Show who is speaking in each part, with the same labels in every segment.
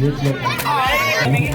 Speaker 1: మీరు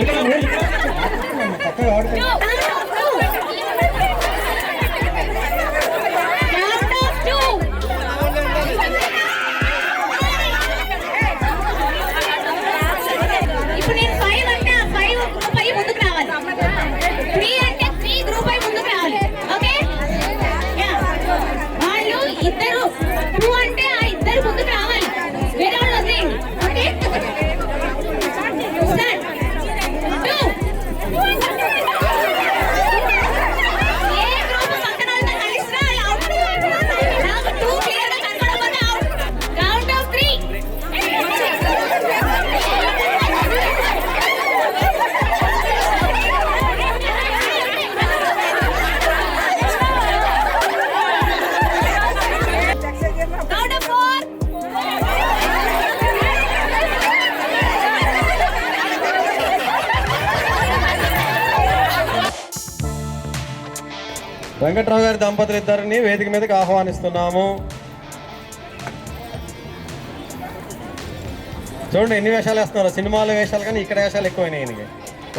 Speaker 1: Yeah.
Speaker 2: వెంకట్రావు గారి దంపతులు ఇద్దరిని వేదిక మీదకి ఆహ్వానిస్తున్నాము. చూడండి ఎన్ని వేషాలు వేస్తున్నారు? సినిమాలు వేషాలు కానీ ఇక్కడ వేషాలు ఎక్కువైనాయి ఈయనకి.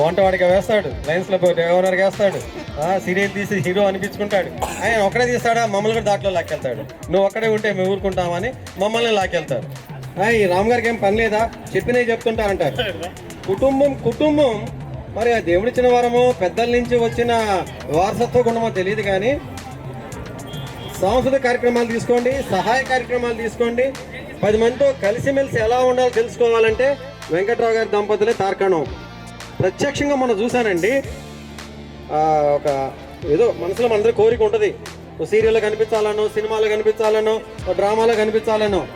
Speaker 2: వంట వాడికి వేస్తాడు లైన్స్లో ఓనర్కి వేస్తాడు. సీరియల్ తీసి హీరో అనిపించుకుంటాడు. ఆయన ఒక్కడే తీస్తాడా? మమ్మల్ని కూడా దాంట్లో లాక్కెళ్తాడు. నువ్వు ఒక్కడే ఉంటే మేము ఊరుకుంటామని మమ్మల్ని లాక్కెళ్తాడు. ఈ రామ్ గారికి ఏం పని లేదా? చెప్పినవి చెప్తుంటా అంటారు. కుటుంబం కుటుంబం మరి ఆ దేవుడిచ్చిన వరము పెద్దల నుంచి వచ్చిన వారసత్వ గుణమో తెలియదు కానీ సాంస్కృతిక కార్యక్రమాలు తీసుకోండి సహాయ కార్యక్రమాలు తీసుకోండి. పది మందితో కలిసిమెలిసి ఎలా ఉండాలో తెలుసుకోవాలంటే వెంకట్రావు గారి దంపతులే తార్కాణం. ప్రత్యక్షంగా మనం చూశానండి. ఒక ఏదో మనసులో మనందరి కోరిక ఉంటుంది. సీరియల్లో కనిపించాలనో సినిమాలో కనిపించాలనో డ్రామాలో కనిపించాలనో.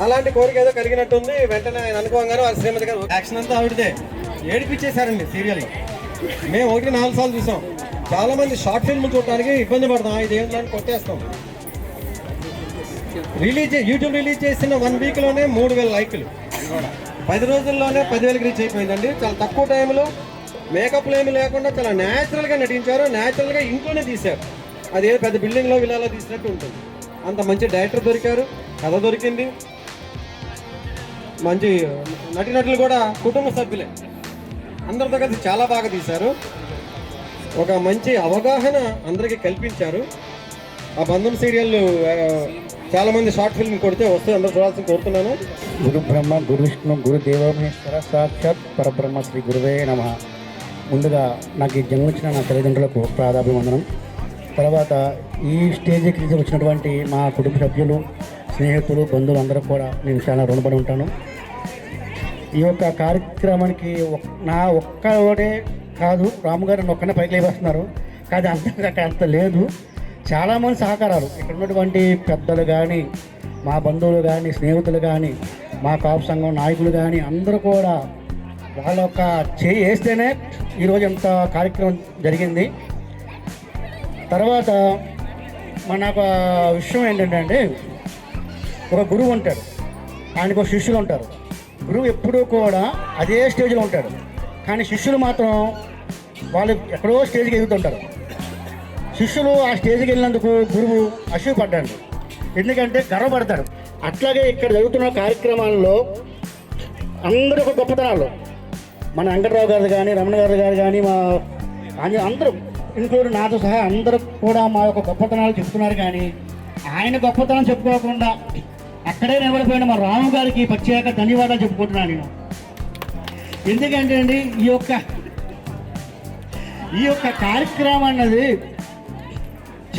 Speaker 2: అలాంటి కోరిక ఏదో కలిగినట్టుంది. వెంటనే ఆయన అనుకోగానే ఆ శ్రీమతి గారు యాక్షన్ అంతా ఆవిడదే. ఏడిపించేశారండి సీరియల్లో మేము ఒకటి నాలుగు సార్లు చూసాం. చాలా మంది షార్ట్ ఫిల్మ్ చూడటానికి ఇబ్బంది పడతాం. ఇది ఏంటని కొట్టేస్తాం. రిలీజ్ యూట్యూబ్ రిలీజ్ చేసిన వన్ వీక్లోనే మూడు వేల లైక్లు. పది రోజుల్లోనే పదివేలకు రీచ్ అయిపోయిందండి. చాలా తక్కువ టైంలో మేకప్లు ఏమి లేకుండా చాలా న్యాచురల్గా నటించారు. న్యాచురల్గా ఇంట్లోనే తీశారు. అది ఏదో పెద్ద బిల్డింగ్లో విలాలో తీసినట్టు ఉంటుంది. అంత మంచి డైరెక్టర్ దొరికారు. కథ దొరికింది. మంచి నటినటులు కూడా కుటుంబ సభ్యులే. అందరితో కలిసి చాలా బాగా తీశారు. ఒక మంచి అవగాహన అందరికీ కల్పించారు. ఆ బంధం సీరియల్ చాలా మంది షార్ట్ ఫిల్మ్ కొడితే వస్తే అందరూ చూడాల్సి కోరుతున్నాను.
Speaker 3: గురు బ్రహ్మ గురు విష్ణు గురు దేవమేశ్వర సాక్షాత్ పరబ్రహ్మ శ్రీ గురువే నమ. ముందుగా నాకు ఈ జన్మించిన నా తల్లిదండ్రులకు ప్రాధాభివందనం తర్వాత ఈ స్టేజ్కి తీసుకు వచ్చినటువంటి మా కుటుంబ సభ్యులు స్నేహితులు బంధువులు అందరూ కూడా నేను చాలా రుణపడి ఉంటాను. ఈ యొక్క కార్యక్రమానికి నా ఒక్కడే కాదు రాముగారు నన్ను ఒక్కనే పైకి లేపేస్తున్నారు. కానీ అంత అంత లేదు. చాలామంది సహకారాలు. ఇక్కడ ఉన్నటువంటి పెద్దలు కానీ మా బంధువులు కానీ స్నేహితులు కానీ మా కాపు సంఘం నాయకులు కానీ అందరూ కూడా వాళ్ళ యొక్క చేయి వేస్తేనే ఈరోజు ఇంత కార్యక్రమం జరిగింది. తర్వాత మన ఒక విషయం ఏంటంటే అండి ఒక గురువు ఉంటాడు. ఆయనకు ఒక శిష్యులు ఉంటారు. గురువు ఎప్పుడూ కూడా అదే స్టేజ్లో ఉంటాడు. కానీ శిష్యులు మాత్రం వాళ్ళు ఎక్కడో స్టేజ్కి ఎదుగుతుంటారు. శిష్యులు ఆ స్టేజ్కి వెళ్ళినందుకు గురువు అసూయపడ్డాడు. ఎందుకంటే గర్వపడతాడు అట్లాగే ఇక్కడ జరుగుతున్న కార్యక్రమాల్లో అందరూ ఒక గొప్పతనాలు. మన వెంకటరావు గారు కానీ రమణ గారు గారు కానీ మా అందరూ ఇంక్లూడ్ నాతో సహా అందరూ కూడా మా యొక్క గొప్పతనాలు చెప్తున్నారు కానీ ఆయన గొప్పతనం చెప్పుకోకుండా అక్కడే నిలబడిపోయిన మా రాము గారికి ప్రత్యేక ధన్యవాదాలు చెప్పుకుంటున్నాను నేను. ఎందుకంటే అండి ఈ యొక్క ఈ యొక్క కార్యక్రమం అన్నది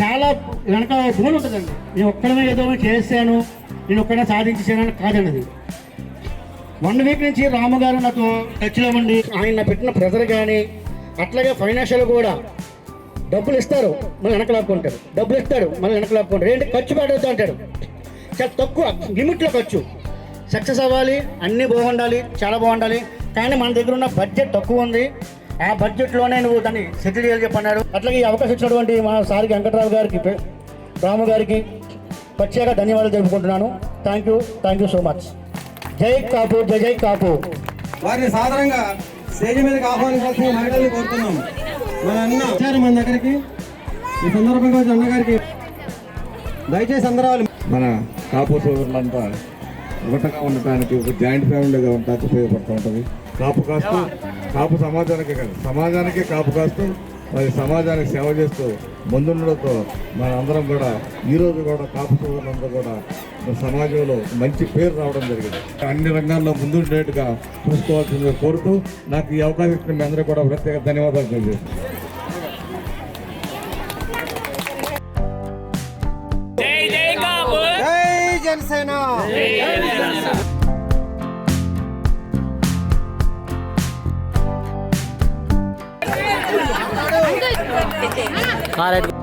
Speaker 3: చాలా వెనక భూమి ఉంటుందండి. నేను ఒక్కడమే ఏదో చేశాను నేను ఒక్కడే సాధించేసాను కాదన్నది. వన్ వీక్ నుంచి రాము గారు నాకు టచ్లో ఉండి ఆయన పెట్టిన ప్రెజర్ కానీ అట్లాగే ఫైనాన్షియల్ కూడా డబ్బులు ఇస్తారు మళ్ళీ వెనక లాక్కుంటారు. డబ్బులు ఇస్తాడు మళ్ళీ వెనక లాక్కుంటారు. ఏంటి? ఖర్చు పెట్టద్దు అంటాడు. చాలా తక్కువ లిమిట్లో ఖర్చు. సక్సెస్ అవ్వాలి అన్నీ బాగుండాలి చాలా బాగుండాలి. కానీ మన దగ్గర ఉన్న బడ్జెట్ తక్కువ ఉంది. ఆ బడ్జెట్లోనే నువ్వు దాన్ని సెటిల్ చేయాలి చెప్పన్నాడు అట్లాగే ఈ అవకాశం ఇచ్చినటువంటి మా సారికి వెంకట్రావు గారికి రాము గారికి ప్రత్యేక ధన్యవాదాలు తెలుపుకుంటున్నాను. Thank you thank you so much జై కాపూర్ జై జై కాపూర్
Speaker 2: వారిని సాధారణంగా స్టేజ్ మీదకి ఆహ్వానించాల్సిన మహిళల్ని కోరుతున్నాం. మన అన్న వచ్చారు మన దగ్గరికి. ఈ సందర్భంగా అన్నగారికి. దయచేసి అందరూ
Speaker 4: మన కాపు సోదరులంతా ఒకటగా ఉండటానికి ఒక జాయింట్ ఫ్యామిలీగా ఉండటానికి ఉపయోగపడుతూ ఉంటుంది. కాపు కాస్తూ కాపు సమాజానికే కాదు సమాజానికే కాపు కాస్తూ మరి సమాజానికి సేవ చేస్తూ ముందుండడంతో మన అందరం కూడా ఈ రోజు కూడా కాపు సోదరులందరూ కూడా మన సమాజంలో మంచి పేరు రావడం జరిగింది. అన్ని రంగాల్లో ముందుండేట్టుగా చూసుకోవాల్సిందిగా కోరుతూ నాకు ఈ అవకాశం ఇచ్చిన మీ అందరూ కూడా ప్రత్యేక ధన్యవాదాలు
Speaker 2: తెలియజేస్తాను జనసేన
Speaker 1: కాలేదు